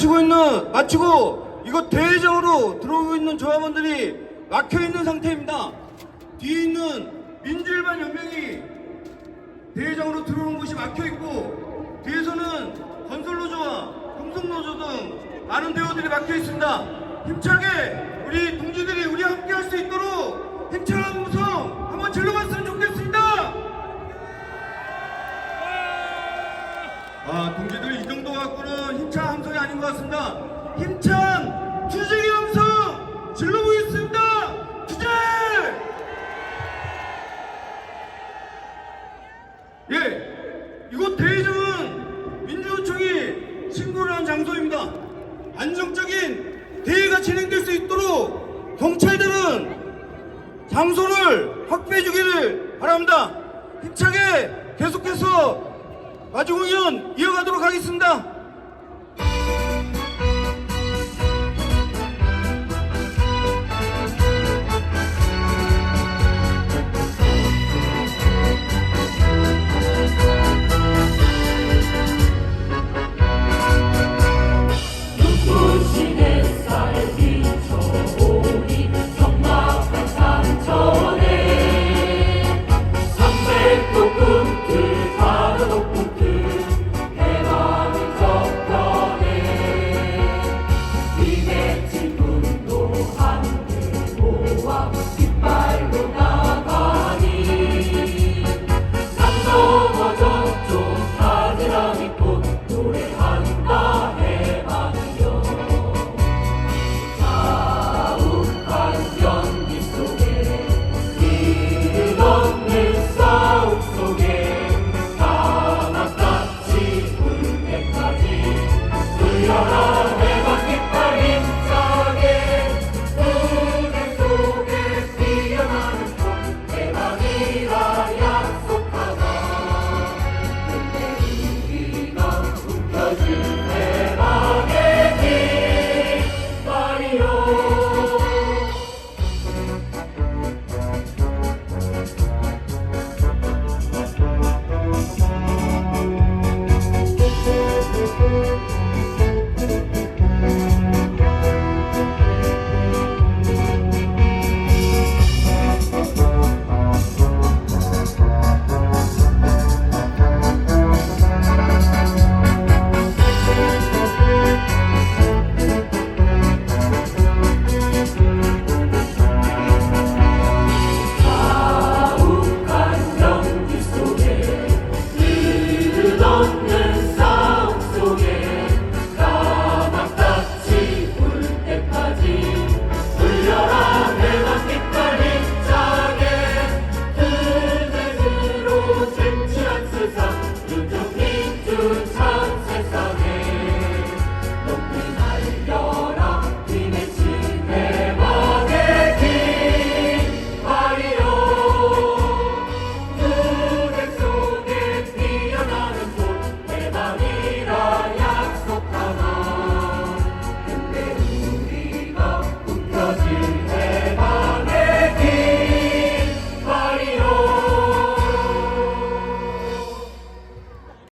마치고 있는 마치고 이곳 대회장으로 들어오고 있는 조합원들이 막혀 있는 상태입니다. 뒤에 있는 민주일반 연맹이 대회장으로 들어오는 곳이 막혀 있고 뒤에서는 건설노조와 금속노조 등 많은 대원들이 막혀 있습니다. 힘차게 우리 동지들이 우리 함께 할 수 있도록 힘찬 음성 한번 질러봤으면 좋겠습니다. 아, 동지들 이 정도 갖고는 힘찬 함성이 아닌 것 같습니다. 힘찬 투쟁의 함성 질러보겠습니다. 투쟁! 예, 이곳 대회장은 민주노총이 신고를 한 장소입니다. 안정적인 대회가 진행될 수 있도록 경찰들은 장소를 확보해 주기를 바랍니다. 힘차게 계속해서 마주 공연 이어가도록 하겠습니다.